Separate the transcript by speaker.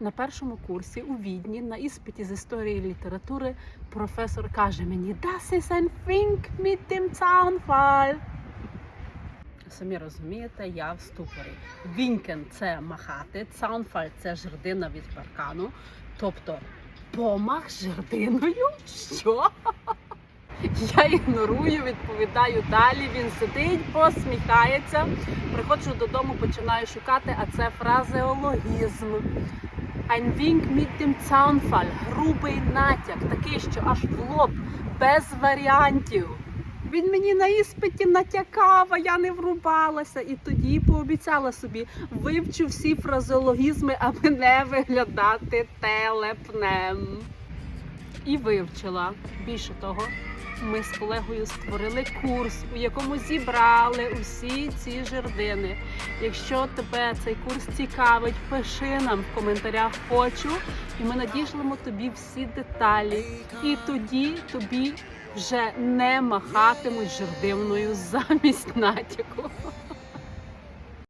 Speaker 1: На першому курсі у Відні на іспиті з історії літератури професор каже мені Das ist ein Fink mit dem Zaunfall. Самі розумієте, я в ступорі. Вінкен це махати, цаунфаль це жердина від паркану. Тобто помах жердиною? Що? Я ігнорую, відповідаю далі. Він сидить, посміхається. Приходжу додому, починаю шукати, а це фразеологізм. Ein Wink mit dem Zaunfall. Грубий натяк, такий, що аж в лоб, без варіантів. Він мені на іспиті натякав, а я не врубалася. І тоді пообіцяла собі вивчу всі фразеологізми, аби не виглядати телепнем. І вивчила. Більше того, ми з колегою створили курс, у якому зібрали усі ці жердини. Якщо тебе цей курс цікавить, пиши нам в коментарях хочу, і ми надішлемо тобі всі деталі. І тоді тобі вже не махатимуть жердивною замість натяку.